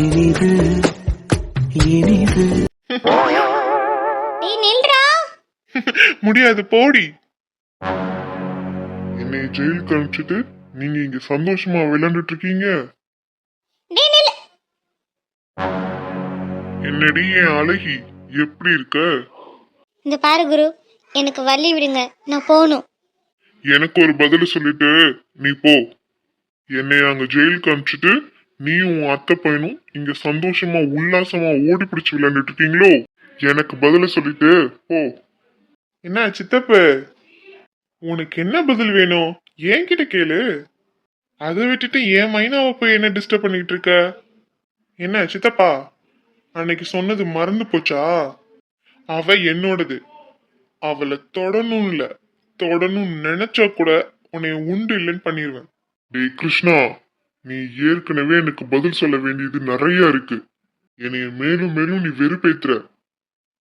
இனிது இனிது. நில்றா. முடியாது போடி. என்னை ஜெயிலுக்கு அனுப்பிச்சிட்டு நீங்க இங்க சந்தோஷமா விளையாண்டுட்டு இருக்கீங்க என்னடி என் அழகி? எப்படி இருக்க? இந்த பாரு குரு எனக்கு வள்ளி விடுங்க நான் போகணும். எனக்கு ஒரு பதில் சொல்லிட்டு நீ போ. என்னை அங்க ஜெயிலுக்கு அனுப்பிச்சிட்டு நீயும் உன் அத்தை பையனும் இங்க சந்தோஷமா உல்லாசமா ஓடி பிடிச்சு விளையாண்டுட்டு இருக்கீங்களோ? எனக்கு பதில சொல்லிட்டு போ. என்ன சித்தப்பு? உனக்கு என்ன பதில் வேணும்? என்கிட்ட கேளு. அதை விட்டுட்டு என் மைனாவை போய் என்ன டிஸ்டர்ப் பண்ணிட்டு இருக்க? என்ன சித்தப்பா அன்னைக்கு சொன்னது மறந்து போச்சா? அவ என்னோடது. அவளை தொடணும் இல்ல தொடணும் நினைச்சா கூட உன்னை உண்டு இல்லைன்னு பண்ணிடுவேன் டேய் கிருஷ்ணா. நீ ஏற்கனவே எனக்கு பதில் சொல்ல வேண்டியது நிறைய இருக்கு. என்னைய மேலும் மேலும் நீ வெறுப்பேத்துற.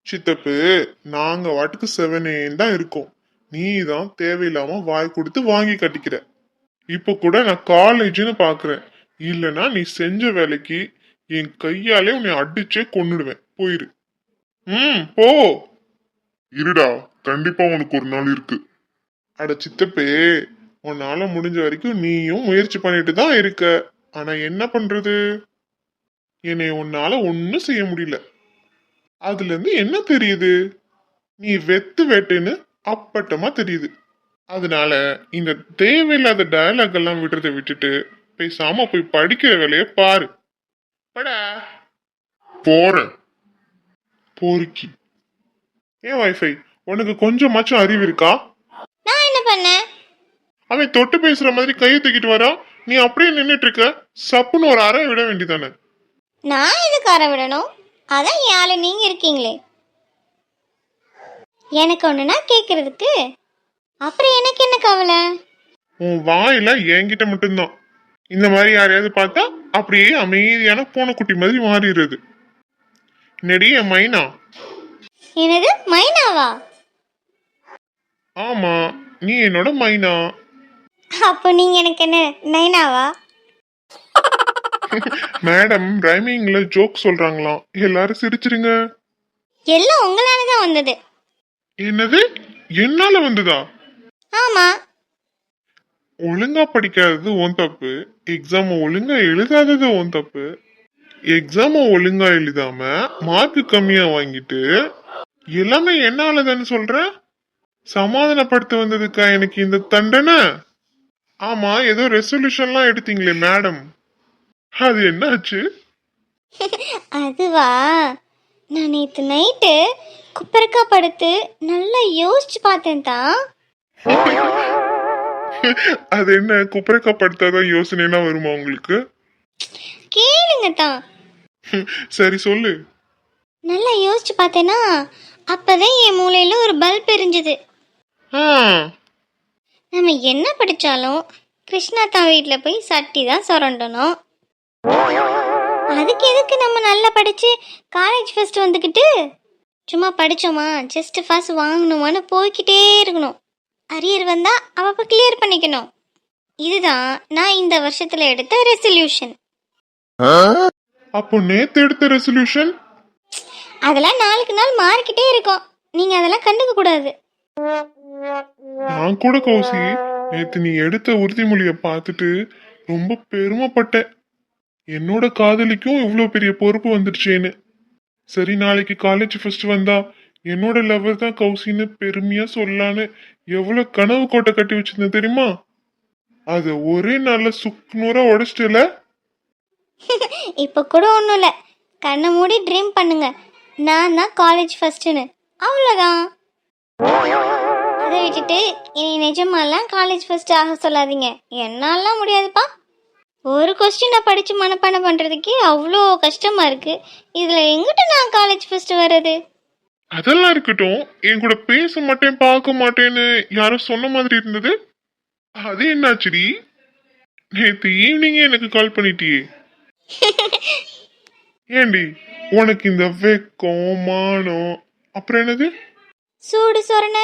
சித்தப்பு நாங்க வாட்டுக்கு செவனேன்னு தான் இருக்கோம். நீ தான் தேவையில்லாம வாய் கொடுத்து வாங்கி கட்டிக்கிற. இப்ப கூட நான் காலேஜ்னு பாக்குறேன். இல்லனா நீ செஞ்ச வேலைக்கு என் கையாலே உன்னை அடிச்சே கொன்னுடுவேன். போயிரு. ம் போ. இருடா கண்டிப்பா உனக்கு ஒரு நாள் இருக்கு. அட சித்தப்பே உன்னால முடிஞ்ச வரைக்கும் நீயும் முயற்சி பண்ணிட்டு தான் இருக்க. ஆனா என்ன பண்றது? என்னை உன்னால ஒன்னும் செய்ய முடியல. அதுல இருந்து என்ன தெரியுது? நீ வெத்து வெட்டுன்னு அப்பட்டமா தெரியுது. அதனால இந்த தேவையில்லாத டயலாக் எல்லாம் விடுறதை விட்டுட்டு பேசாம போய் படிக்கிற வேலைய பாரு. படா. போறேன். போருக்கி ஏன் வைஃபை உனக்கு கொஞ்சமாச்சும் அறிவு இருக்கா? அவன் தொட்டு பேசுற மாதிரி கையை தூக்கிட்டு வரான் நீ அப்படியே நின்னுட்டு இருக்க சப்புன்னு ஒரு அறை விட வேண்டியதானே? நான் எதுக்கு அற விடணும்? அதான் என் ஆளு நீங்க இருக்கீங்களே. எனக்கு ஒண்ணுனா கேக்குறதுக்கு. அப்புறம் எனக்கு என்ன கவலை? உன் வாயில என்கிட்ட மட்டும்தான். இந்த மாதிரி யாரையாவது பார்த்தா அப்படியே அமைதியான பூனைக்குட்டி மாதிரி மாறிடுறது. நெடி என் மைனா? என்னது மைனாவா? ஆமா நீ என்னோட மைனா. அப்போ நீங்க எனக்கு என்ன நைனாவா? Madam ரைமிங்ல joke சொல்றாங்களாம். எல்லாரும் சிரிச்சிருங்க. எல்லாம் உங்களால தான் வந்தது. என்னது? என்னால வந்ததா? ஆமா. ஒழுங்கா படிக்காதது உன் தப்பு. எக்ஸாம் ஒழுங்கா எழுதாதது உன் தப்பு. எக்ஸாம ஒழுங்கா எழுதாம மார்க் கம்மியா வாங்கிட்டு எல்லாமே என்னாலதான்னு சொல்ற? சமாதானப்படுத்த வந்ததுக்கா எனக்கு இந்த தண்டனை? ஆமா ஏதோ ரெசல்யூஷன்லாம் எடுத்தீங்களே மேடம் அது என்னாச்சு? அதுவா? நான் நேற்று நைட்டு குப்பரக்கா படுத்து நல்லா யோசிச்சு பார்த்தேன் தான் அது என்ன குப்பரைக்கா படுத்தாதான் யோசனைனா வருமா உங்களுக்கு? கேளுங்க தான் சரி சொல்லு. நல்லா யோசிச்சு பார்த்தேன்னா அப்பதான் என் மூளையில ஒரு பல்ப் எரிஞ்சுது. ஆ. நம்ம என்ன படிச்சாலும் கிருஷ்ணா தான் வீட்டில் போய் சட்டி தான் சுரண்டணும். அதுக்கு எதுக்கு நம்ம நல்லா படிச்சு காலேஜ் ஃபர்ஸ்ட் வந்துக்கிட்டு சும்மா படிச்சோமா? ஜஸ்ட் ஃபர்ஸ்ட் வாங்கணுமான்னு போய்க்கிட்டே இருக்கணும். அரியர் வந்தா அவப்ப கிளியர் பண்ணிக்கணும். இதுதான் நான் இந்த வருஷத்துல எடுத்த ரெசல்யூஷன் அப்போ நேத்து எடுத்த ரெசல்யூஷன் அதெல்லாம் நாளுக்கு நாள் மாறிக்கிட்டே இருக்கும். நீங்க அதெல்லாம் கண்டுக்க கூடாது. நான் கூட கௌசி நேத்து நீ எடுத்த உறுதிமொழிய பார்த்துட்டு ரொம்ப பெருமைப்பட்டேன். என்னோட காதலிக்கும் இவ்வளவு பெரிய பொறுப்பு வந்துடுச்சேன்னு சரி நாளைக்கு காலேஜ் ஃபர்ஸ்ட் வந்தா என்னோட லவர் தான் கௌசின்னு பெருமையா சொல்லான்னு எவ்வளவு கனவு கோட்டை கட்டி வச்சிருந்தேன் தெரியுமா? அத ஒரே நாள்ல சுக்குநூறா உடைச்சிட்டல? இப்போ கூட ஒன்றும் இல்லை. கண்ணை மூடி ட்ரீம் பண்ணுங்க. நான் தான் காலேஜ் ஃபர்ஸ்ட்டுன்னு அவ்வளோதான் அதை விட்டுட்டு இனி நிஜமாலாம் காலேஜ் ஃபர்ஸ்ட் ஆக சொல்லாதீங்க. என்னாலாம் முடியாதுப்பா. ஒரு கொஸ்டினை படித்து மனப்பாடம் பண்ணுறதுக்கே அவ்வளோ கஷ்டமாக இருக்குது இதில் எங்கிட்ட நான் காலேஜ் ஃபர்ஸ்ட் வர்றது? அதெல்லாம் இருக்கட்டும். என் கூட பேச மாட்டேன் பார்க்க மாட்டேன்னு யாரோ சொன்ன மாதிரி இருந்தது. அது என்னாச்சுடி? நேத்து ஈவினிங்கே எனக்கு கால் பண்ணிட்டியே. ஏண்டி? உனக்கு இந்த வெக்கம் மானம் அப்புறம் என்னது? சூடு சொரண.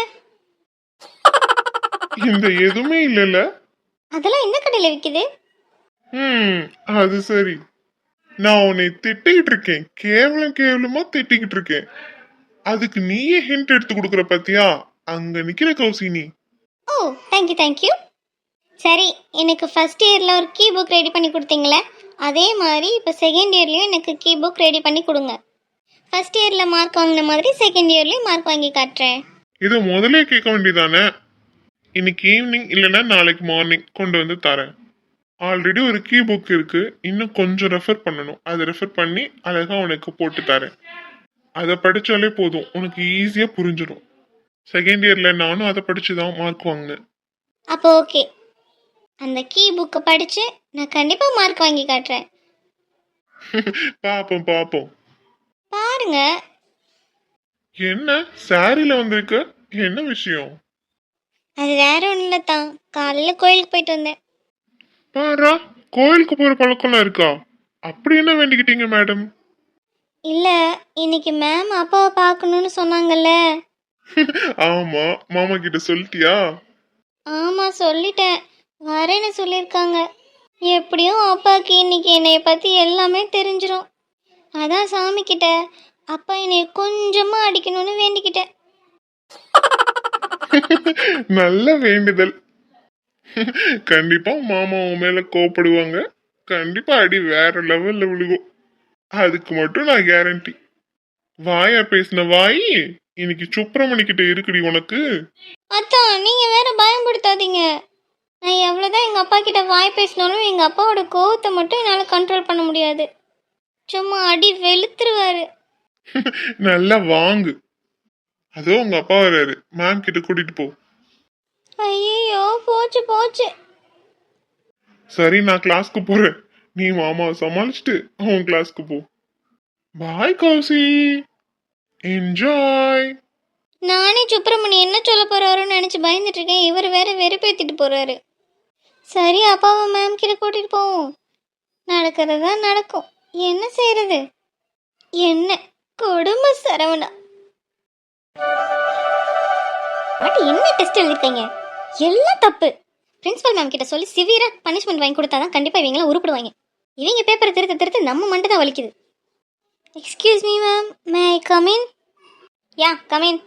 இந்த எதுவுமே இல்லைல்ல. அதெல்லாம் என்ன கடையில் விற்கிது ம் அது சரி. நான் உன்னை திட்டிக்கிட்டு இருக்கேன். கேவலம் கேவலமா திட்டிக்கிட்டு இருக்கேன். அதுக்கு நீயே ஹிண்ட் எடுத்து கொடுக்குற பாத்தியா? அங்க நிக்கிற கௌசினி. ஓ தேங்க்யூ தேங்க்யூ சரி எனக்கு ஃபர்ஸ்ட் இயரில் ஒரு கீ புக் ரெடி பண்ணி கொடுத்தீங்களே? அதே மாதிரி இப்போ செகண்ட் இயர்லேயும் எனக்கு கீ புக் ரெடி பண்ணி கொடுங்க. ஃபர்ஸ்ட் இயரில் மார்க் வாங்கின மாதிரி செகண்ட் இயர்லேயும் மார்க் வாங்கி காட்டுறேன். இதை முதலே கேட்க வேண்டியதானே? இன்னைக்கு ஈவினிங் இல்லைன்னா நாளைக்கு மார்னிங் கொண்டு வந்து தரேன். ஆல்ரெடி ஒரு கீ புக் இருக்கு. இன்னும் கொஞ்சம் ரெஃபர் பண்ணணும். அதை ரெஃபர் பண்ணி அழகா உனக்கு போட்டு தரேன். அதை படிச்சாலே போதும். உனக்கு ஈஸியாக புரிஞ்சிடும். செகண்ட் இயர்ல நானும் அதை படிச்சு தான் மார்க் வாங்கினேன். அப்போ ஓகே அந்த கீ புக்கை படித்து நான் கண்டிப்பாக மார்க் வாங்கி காட்டுறேன். பாப்போம் பாப்போம். பாருங்க. என்ன? சாரியில வந்திருக்க? என்ன விஷயம்? அது வேற இல்லை தான் காலையில் கோயிலுக்கு போயிட்டு வந்தேன். பாரா கோயிலுக்கு போற பழக்கம்லாம் இருக்கா? அப்படி என்ன வேண்டிக்கிட்டீங்க மேடம்? இல்லை இன்னைக்கு மேம் அப்பாவை பார்க்கணுன்னு சொன்னாங்கல்ல. ஆமா மாமா கிட்ட சொல்லிட்டியா? ஆமாம் சொல்லிட்டேன். வரேன்னு சொல்லியிருக்காங்க. எப்படியும் அப்பாவுக்கு இன்னைக்கு என்னைய பற்றி எல்லாமே தெரிஞ்சிரும். அதான் சாமி கிட்ட அப்பா என்னைய கொஞ்சமாக அடிக்கணும்னு வேண்டிக்கிட்டேன் நல்ல வேண்டுதல். கண்டிப்பா மாமா உன் மேல கோப்படுவாங்க கண்டிப்பா அடி வேற லெவல்ல விழுகும். அதுக்கு மட்டும் நான் கேரண்டி வாயா பேசின வாய் இன்னைக்கு சுப்பிரமணி கிட்ட இருக்குடி உனக்கு. அத்தான் நீங்கள் வேற பயன்படுத்தாதீங்க நான் எவ்வளோதான் எங்கள் அப்பா கிட்ட வாய் பேசினாலும் எங்கள் அப்பாவோட கோவத்தை மட்டும் என்னால் கண்ட்ரோல் பண்ண முடியாது. சும்மா அடி வெளுத்துருவாரு. நல்லா வாங்கு. அதோ உங்க அப்பா வர்றாரு. மேம் கிட்ட கூட்டிட்டு போ. ஐயோ போச்சு போச்சு. சரி நான் கிளாஸ்க்கு போறேன். நீ மாமாவை சமாளிச்சுட்டு அவன் கிளாஸ்க்கு போ. பாய் கௌசி. என்ஜாய் நானே சுப்பிரமணி என்ன சொல்ல போறாரோன்னு நினச்சி பயந்துட்டு இருக்கேன். இவர் வேற வெறுப்பேத்திட்டு போறாரு. சரி அப்பாவை மேம் கிட்ட கூட்டிட்டு போவோம். நடக்கிறது தான் நடக்கும். என்ன செய்யறது என்ன? கொடுமை சரவணா. பாட்டி என்ன டெஸ்ட் எழுதிருக்கீங்க? எல்லாம் தப்பு. பிரின்சிபல் மேம் கிட்ட சொல்லி சிவியரா பனிஷ்மெண்ட் வாங்கி கொடுத்தா தான் கண்டிப்பாக இவங்களாம் உருப்படுவாங்க. இவங்க பேப்பரை திருத்த திருத்த நம்ம மண்டை தான் வலிக்குது excuse me ma'am may I come in yeah come in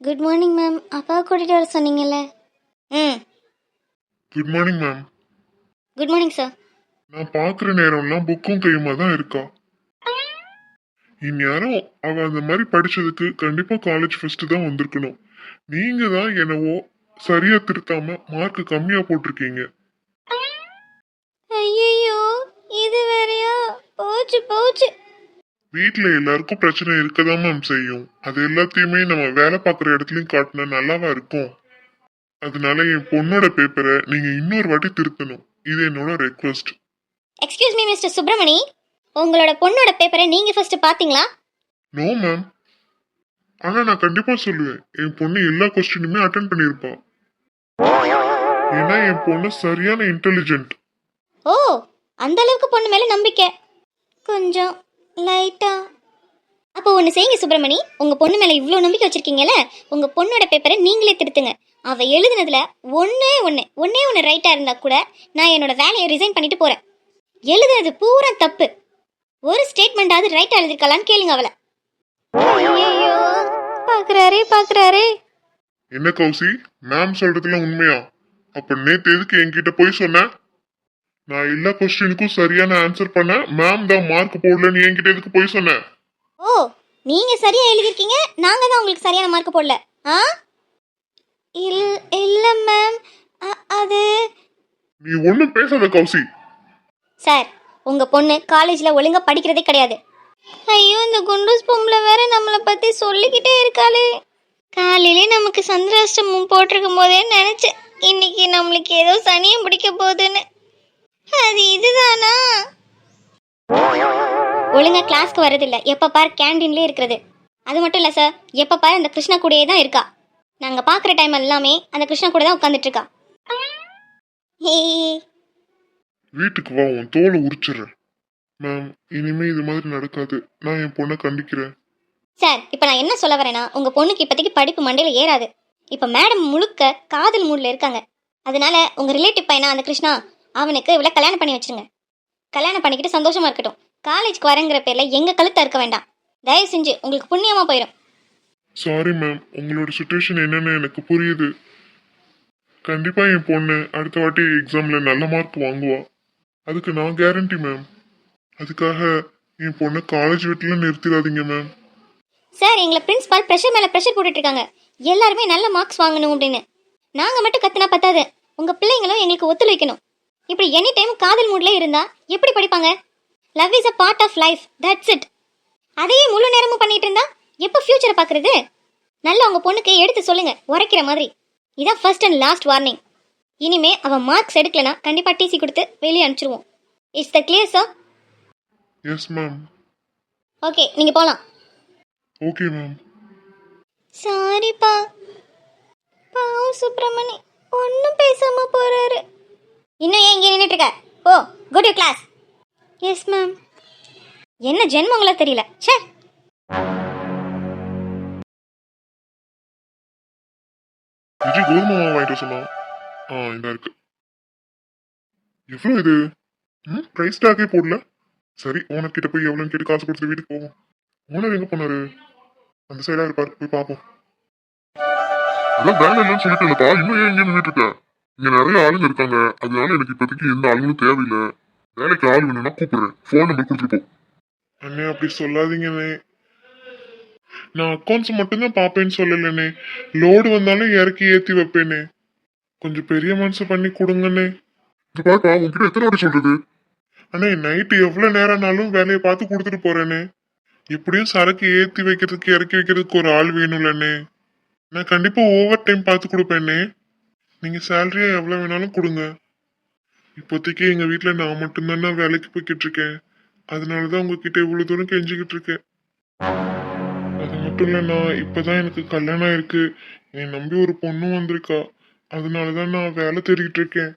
good morning ma'am அப்பா கூட்டிகிட்டு வர சொன்னீங்கல்ல. ம். Good morning ma'am good morning sir நான் பாக்குற நேரம்லாம் புக்கும் கையுமா தான் இருக்கா? இந்நேரம் அவ அந்த மாதிரி படிச்சதுக்கு கண்டிப்பா காலேஜ் ஃபர்ஸ்ட் தான் வந்திருக்கணும். நீங்க தான் என்னவோ சரியா திருத்தாம மார்க் கம்மியா போட்டிருக்கீங்க. ஐயோ இது வேறயா? போச்சு போச்சு. வீட்ல எல்லாருக்கும் பிரச்சனை இருக்கதான் மேம் செய்யும். அது எல்லாத்தையுமே நம்ம வேலை பார்க்குற இடத்துலயும் காட்டினா நல்லாவா இருக்கும்? அதனால என் பொண்ணோட பேப்பரை நீங்க இன்னொரு வாட்டி திருத்தணும். இது என்னோட request excuse me mister Subramani உங்களோட பொண்ணோட பேப்பரை நீங்கள் ஃபர்ஸ்ட் பார்த்தீங்களா? நோ மேம் ஆனா நான் கண்டிப்பா சொல்லுவேன். என் பொண்ணு எல்லா கொஸ்டினுமே அட்டன் பண்ணியிருப்பா. ஏன்னா என் பொண்ணு சரியான இன்டெலிஜென்ட் ஓ அந்த அளவுக்கு பொண்ணு மேலே நம்பிக்கை. கொஞ்சம் லைட்டா அப்போ ஒன்று செய்யுங்க சுப்பிரமணி. உங்கள் பொண்ணு மேலே இவ்வளோ நம்பிக்கை வச்சிருக்கீங்கல்ல உங்கள் பொண்ணோட பேப்பரை நீங்களே திருத்துங்க. அவள் எழுதுனதுல ஒன்றே ஒன்று ஒன்றே ஒன்று ரைட்டாக இருந்தால் கூட நான் என்னோட வேலையை ரிசைன் பண்ணிட்டு போகிறேன் எழுதுனது பூரா தப்பு. ஒரு ஸ்டேட்மெண்ட்டாவது ரைட்டாக எழுதிருக்கலான்னு கேளுங்க அவளை. ஐயோ பார்க்குறாரே பார்க்குறாரே என்ன கௌசி? மேம் சொல்றதுலாம் உண்மையா? அப்ப நேத்து எதுக்கு என்கிட்ட போய் சொன்ன? நான் எல்லா கொஸ்டினுக்கும் சரியான ஆன்சர் பண்ண மேம் தான் மார்க் போடலன்னு என்கிட்ட எதுக்கு போய் சொன்ன? ஓ நீங்க சரியா எழுதிருக்கீங்க நாங்க தான் உங்களுக்கு சரியான மார்க் போடல. ஆ? இல் இல்ல மேம் அது நீ ஒண்ணும் பேசாத கௌசி. சார் உங்க பொண்ணு காலேஜ்ல ஒழுங்கா படிக்கிறதே கிடையாது. ஐயோ இந்த குண்டூஸ் பொம்பளை வேற நம்மளை பத்தி சொல்லிக்கிட்டே இருக்காளே. காலையிலே நமக்கு சந்திராஷ்டமம் போட்டிருக்கும் போதே நினைச்சேன். இன்னைக்கு நம்மளுக்கு ஏதோ சனியம் பிடிக்க போகுதுன்னு. அது இதுதானா? ஒழுங்கா கிளாஸ்க்கு வரதில்ல எப்ப பார் கேண்டீன்லயே இருக்கிறது. அது மட்டும் இல்ல சார் எப்ப பார் அந்த கிருஷ்ணா கூடயே தான் இருக்கா. நாங்க பாக்குற டைம் எல்லாமே அந்த கிருஷ்ணா கூட தான் உட்காந்துட்டு இருக்கா. ஏய் வீட்டுக்கு வா உன் தோலை உரிச்சிடுறேன். மேம் இனிமே இது மாதிரி நடக்காது. நான் என் பொண்ணை கண்டிக்கிறேன். சார் இப்போ நான் என்ன சொல்ல வரேன்னா உங்க பொண்ணுக்கு இப்போதைக்கு படிப்பு மண்டையில் ஏறாது. இப்போ மேடம் முழுக்க காதல் மூடில் இருக்காங்க. அதனால உங்க ரிலேட்டிவ் பையனா அந்த கிருஷ்ணா அவனுக்கு இவ்வளோ கல்யாணம் பண்ணி வச்சிருங்க. கல்யாணம் பண்ணிக்கிட்டு சந்தோஷமா இருக்கட்டும். காலேஜ்க்கு வரங்கிற பேரில் எங்கள் கழுத்தை இருக்க வேண்டாம். தயவு செஞ்சு உங்களுக்கு புண்ணியமாக போயிடும் சாரி மேம் உங்களோட சுச்சுவேஷன் என்னன்னு எனக்கு புரியுது. கண்டிப்பா என் பொண்ணு அடுத்த வாட்டி எக்ஸாம்ல நல்ல மார்க் வாங்குவா. அதுக்கு நான் கேரண்டி மேம் அதுக்காக என் பொண்ணை காலேஜ் வீட்டில் நிறுத்திடாதீங்க மேம் சார் எங்களை பிரின்ஸ்பால் ப்ரெஷர் மேலே ப்ரெஷர் போட்டுட்ருக்காங்க. எல்லாருமே நல்ல மார்க்ஸ் வாங்கணும் அப்படின்னு. நாங்கள் மட்டும் கத்துனா பத்தாது. உங்கள் பிள்ளைங்களும் எங்களுக்கு ஒத்துழைக்கணும். இப்படி எனி டைம் காதல் மூடில் இருந்தால் எப்படி படிப்பாங்க? Love is a part of life that's it அதையே முழு நேரமும் பண்ணிட்டு இருந்தா எப்போ ஃபியூச்சரை பார்க்குறது நல்லா உங்கள் பொண்ணுக்கு எடுத்து சொல்லுங்க. உரைக்கிற மாதிரி. இதான் ஃபர்ஸ்ட் அண்ட் லாஸ்ட் வார்னிங் இனிமே அவன் மார்க்ஸ் எடுக்கலனா கண்டிப்பாக டிசி கொடுத்து வெளியே அனுப்பிச்சிருவோம். It's the clear sir yes ma'am okay நீங்கள் போகலாம் ஓகே மேம் சாரிப்பா பாவம் சுப்பிரமணி ஒன்றும் பேசாம போறாரு. இன்னும் ஏன் இங்கே நின்றுட்டு இருக்க? ஓ good you class yes ma'am என்ன ஜென்மங்களோ தெரியல? ச்சே. விஜய் கோதுமை மாவு வாங்கிட்டு சொன்னான். ஆ இந்த இருக்கு. எவ்வளோ இது? ம் ப்ரைஸ் டாக்கே போடல. சரி ஓனர் கிட்ட போய் எவ்வளோன்னு கேட்டு காசு கொடுத்து வீட்டுக்கு போவோம். ஓனர் எங்க போனாரு? அந்த சைடா இருப்பாரு. போய் பார்ப்போம். அதான் வேலை இல்லைன்னு சொல்லிட்டு இல்லப்பா. இன்னும் ஏன் இங்கே நின்றுட்டு இருக்க? இங்க நிறைய ஆளுங்க இருக்காங்க. அதனால எனக்கு இப்போதைக்கு எந்த ஆளுங்களும் தேவையில்லை. வேலைக்கு ஆள் வேணும்னா கூப்பிடுறேன். ஃபோன் நம்பர் கொடுத்துட்டு போ. அண்ணே அப்படி சொல்லாதீங்கண்ணே. நான் அக்கௌண்ட்ஸ் மட்டும்தான் பார்ப்பேன்னு சொல்லலண்ணே. லோடு வந்தாலும் இறக்கி ஏற்றி வைப்பேனே கொஞ்சம் பெரிய மனசு பண்ணி கொடுங்கண்ணே. இது பாருப்பா உங்ககிட்ட எத்தனை வாட்டி சொல்றது? அண்ணே நைட்டு எவ்வளோ நேரம்னாலும் வேலையை பார்த்து கொடுத்துட்டு போறேனே எப்படியும் சரக்கு ஏற்றி வைக்கிறதுக்கு இறக்கி வைக்கிறதுக்கு ஒரு ஆள் வேணும்லண்ணே. நான் கண்டிப்பாக ஓவர் டைம் பார்த்து கொடுப்பேண்ணே. நீங்கள் சேலரியை எவ்வளோ வேணாலும் கொடுங்க. இப்போதைக்கு எங்கள் வீட்டில் நான் மட்டும்தானே வேலைக்கு போய்கிட்டு இருக்கேன். அதனால தான் உங்ககிட்ட இவ்வளோ தூரம் கெஞ்சிக்கிட்டு இருக்கேன். அது மட்டும் இல்லைண்ணா இப்போ தான் எனக்கு கல்யாணம் ஆயிருக்கு. என்னை நம்பி ஒரு பொண்ணும் வந்திருக்கா. அதனால தான் நான் வேலை தேடிக்கிட்டு இருக்கேன்.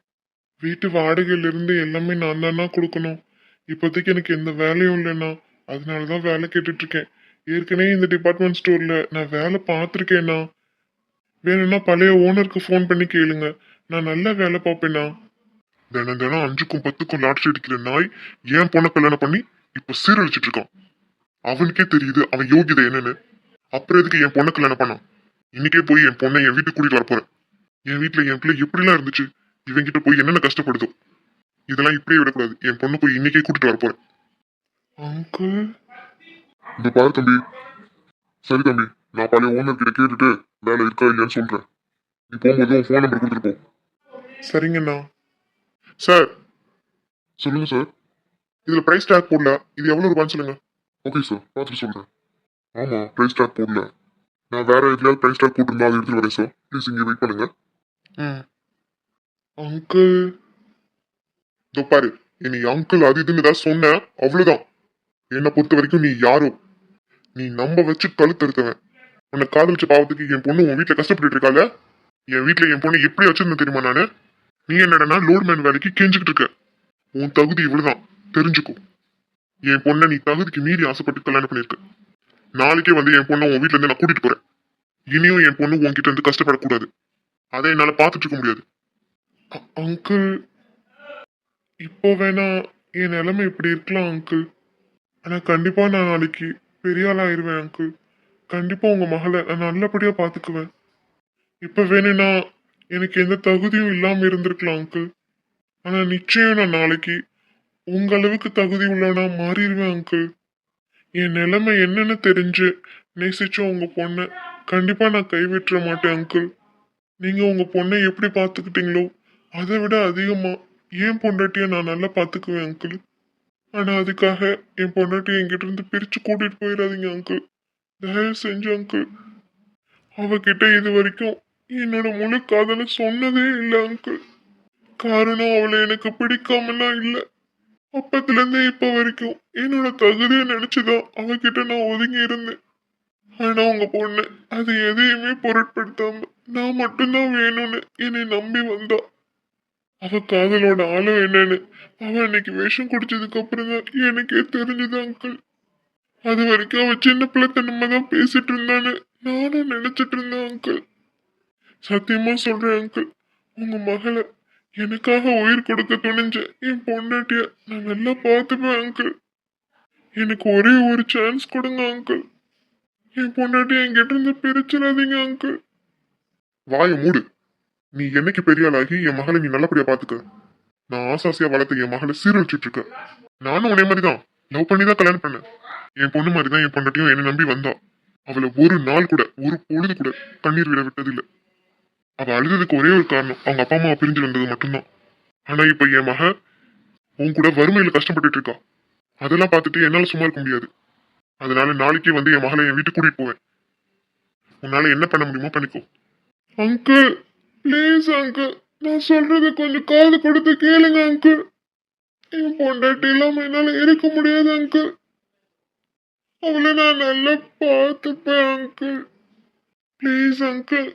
வீட்டு வாடகையிலிருந்து எல்லாமே நான் தானா கொடுக்கணும். இப்போதைக்கு எனக்கு எந்த வேலையும் இல்லைண்ணா. அதனால தான் வேலை கேட்டுட்டு இருக்கேன். ஏற்கனவே இந்த டிபார்ட்மெண்ட் ஸ்டோர்ல நான் வேலை பார்த்துருக்கேண்ணா. வேணும்னா பழைய ஓனருக்கு ஃபோன் பண்ணி கேளுங்க. நான் நல்ல வேலை பார்ப்பேண்ணா. தினம் தினம் அஞ்சுக்கும் பத்துக்கும் லாட்ரி அடிக்கிற நாய் ஏன் பொண்ணை கல்யாணம் பண்ணி இப்போ சீரழிச்சிட்டு இருக்கான்? அவனுக்கே தெரியுது அவன் யோகிதை என்னன்னு. அப்புறம் எதுக்கு என் பொண்ணை கல்யாணம் பண்ணான் இன்னைக்கே போய் என் பொண்ணை என் வீட்டுக்கு கூட்டிட்டு வர போறேன். என் வீட்டுல என் பிள்ளை எப்படிலாம் இருந்துச்சு? இவங்கிட்ட போய் என்னென்ன கஷ்டப்படுதோ? இதெல்லாம் இப்படியே விடக்கூடாது. என் பொண்ணு போய் இன்னைக்கே கூட்டிட்டு வர போறேன். அங்கிள்? இந்த பாரு தம்பி. சரி தம்பி நான் பழைய ஓனர் கிட்ட கேட்டுட்டு வேலை இருக்கா இல்லையான்னு சொல்றேன். நீ போகும்போது உன் ஃபோன் நம்பர் கொடுத்துட்டு போ. சரிங்கண்ணா. சார். சொல்லுங்க சார். இதுல பிரைஸ் டேக் போடல. இது எவ்வளவு ரூபான்னு சொல்லுங்க. ஓகே சார் பார்த்துட்டு சொல்றேன். ஆமா பிரைஸ் டாக் போடல. நான் வேற எதுலயாவது பிரைஸ் டாக் போட்டிருந்தா அதை எடுத்துட்டு வரேன் சார் ப்ளீஸ் இங்கே வெயிட் பண்ணுங்க. ம் அங்கிள். இதோ பாரு நீ அங்கிள் அது இதுன்னு ஏதாவது சொன்ன அவ்வளவுதான். என்னை பொறுத்த வரைக்கும் நீ யாரோ? நீ நம்ப வச்சு கழுத்தறுத்தவன். உன்னை காதலிச்ச பாவத்துக்கு என் பொண்ணு உன் வீட்டுல கஷ்டப்பட்டுட்டு இருக்காங்க என் வீட்டுல என் பொண்ணு எப்படி வச்சிருந்தேன் தெரியுமா நானு? நீ என்னடனா லோட்மேன் வேலைக்கு கெஞ்சிக்கிட்டு இருக்க? உன் தகுதி இவ்வளவுதான். தெரிஞ்சுக்கோ. என் பொண்ணை நீ தகுதிக்கு மீறி ஆசைப்பட்டு கல்யாணம் பண்ணிருக்க நாளைக்கே வந்து என் பொண்ணை உன் வீட்டுல இருந்து நான் கூட்டிட்டு போறேன். இனியும் என் பொண்ணு உன்கிட்ட இருந்து கஷ்டப்படக்கூடாது. அதை என்னால பாத்துட்டு இருக்க முடியாது. அங்கிள் இப்போ வேணா என் நிலைமை இப்படி இருக்கலாம் அங்கிள் ஆனா கண்டிப்பா நான் நாளைக்கு பெரிய ஆளாயிருவேன் அங்கிள் கண்டிப்பா உங்க மகளை நான் நல்லபடியா பாத்துக்குவேன் இப்ப வேணும்னா எனக்கு எந்த தகுதியும் இல்லாம இருந்திருக்கலாம் அங்கிள் ஆனா நிச்சயம் நான் நாளைக்கு உங்க அளவுக்கு தகுதி உள்ளவனா மாறிடுவேன் அங்கிள் என் நிலைமை என்னன்னு தெரிஞ்சு நேசிச்ச உங்க பொண்ணை கண்டிப்பா நான் கைவிட்டுற மாட்டேன் அங்கிள் நீங்க உங்க பொண்ணை எப்படி பாத்துக்கிட்டீங்களோ அதை விட அதிகமா என் பொண்டாட்டிய நான் நல்லா பாத்துக்குவேன் அங்கிள் ஆனா அதுக்காக என் பொண்டாட்டிய என்கிட்ட இருந்து பிரிச்சு கூட்டிட்டு போயிடாதீங்க அங்கிள் தயவு செஞ்சு அங்கிள் அவகிட்ட இது வரைக்கும் என்னோட முழு காதலை சொன்னதே இல்லை அங்கிள் காரணம் அவளை எனக்கு பிடிக்காமலாம் இல்லை. அப்பத்துல இப்போ இப்ப வரைக்கும் என்னோட தகுதியை நினைச்சுதான் அவகிட்ட நான் ஒதுங்கி இருந்தேன் ஆனா உங்க பொண்ணு அது எதையுமே பொருட்படுத்தாம நான் மட்டும்தான் வேணும்னு என்னை நம்பி வந்தா. அவ காதலோட ஆழம் என்னன்னு. அவ அன்னைக்கு விஷம் குடிச்சதுக்கு அப்புறம் தான் எனக்கே தெரிஞ்சது அங்கிள். அது வரைக்கும் அவ சின்ன பிள்ளைத்தனமா தான் பேசிட்டு இருந்தான்னு நானும் நினைச்சிட்டு இருந்தேன் அங்கிள். சத்தியமா சொல்றேன் அங்கிள். உங்க மகளை எனக்காக உயிர் கொடுக்க துணிஞ்ச என் பொண்டாட்டிய நான் நல்லா பார்த்துப்பேன் அங்கிள். எனக்கு ஒரே ஒரு சான்ஸ் கொடுங்க அங்கிள். என் பொண்டாட்டி என்கிட்ட இருந்து பிரிச்சிடாதீங்க அங்கிள் வாயை மூடு. நீ என்னைக்கு பெரிய ஆளாகி என் மகளை நீ நல்லபடியா பாத்துக்க. நான் ஆசாசியா வளர்த்த என் மகளை சீரழிச்சிட்டு இருக்க. நானும் உனே மாதிரி தான் லவ் பண்ணி தான் கல்யாணம் பண்ணேன். என் பொண்ணு மாதிரி தான் என் பொண்டாட்டியும் என்னை நம்பி வந்தா. அவளை ஒரு நாள் கூட ஒரு பொழுது கூட கண்ணீர் விட விட்டதில்லை. அவ அழுததுக்கு ஒரே ஒரு காரணம் அவங்க அப்பா அம்மாவை பிரிஞ்சு வந்தது மட்டும்தான். ஆனா இப்ப என் மக உன் கூட வறுமையில கஷ்டப்பட்டுட்டு இருக்கா. அதெல்லாம் பார்த்துட்டு என்னால சும்மா இருக்க முடியாது. அதனால நாளைக்கே வந்து என் மகளை என் வீட்டுக்கு கூட்டிட்டு போவேன். உன்னால என்ன பண்ண முடியுமோ பண்ணிக்கோ. அங்கிள் ப்ளீஸ் அங்கிள் நான் சொல்றது கொஞ்சம் காது கொடுத்து கேளுங்க அங்கிள் என் பொண்டாட்டி இல்லாம என்னால இருக்க முடியாது அங்கிள் அவளை நான் நல்லா பார்த்துப்பேன் அங்கிள் ப்ளீஸ் அங்கிள்